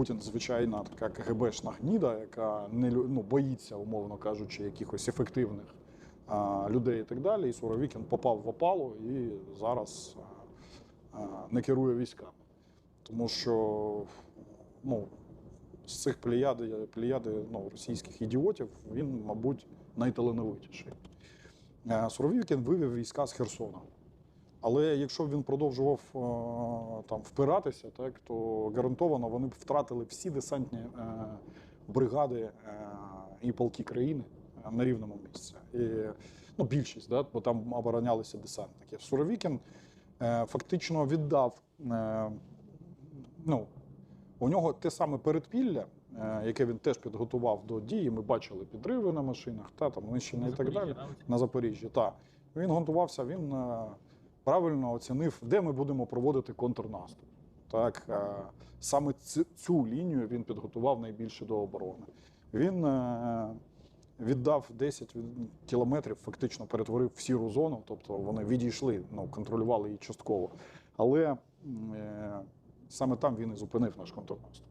Путін звичайна така КГБшна гніда, яка не ну, боїться, умовно кажучи, якихось ефективних а, людей і так далі. І Суровікін попав в опалу і зараз а, не керує військами. Тому що ну, з цих плеяди, плеяди ну, російських ідіотів він, мабуть, найталановитіший. Е, Суровікін вивів війська з Херсона. Але якщо б він продовжував е, там впиратися, так то гарантовано вони б втратили всі десантні е, бригади е, і полки країни на рівному місці. І, ну, більшість, да, бо там оборонялися десантники. Суровікін фактично віддав. Ну, у нього те саме передпілля, яке він теж підготував до дії. Ми бачили підриви на машинах, та там нищення і так далі на Запоріжжі. Так. Він готувався, він правильно оцінив, де ми будемо проводити контрнаступ. Так, е, саме цю, лінію він підготував найбільше до оборони. Він е, віддав 10 кілометрів, фактично перетворив в сіру зону, тобто вони відійшли, ну, контролювали її частково. Але е, саме там він і зупинив наш контрнаступ.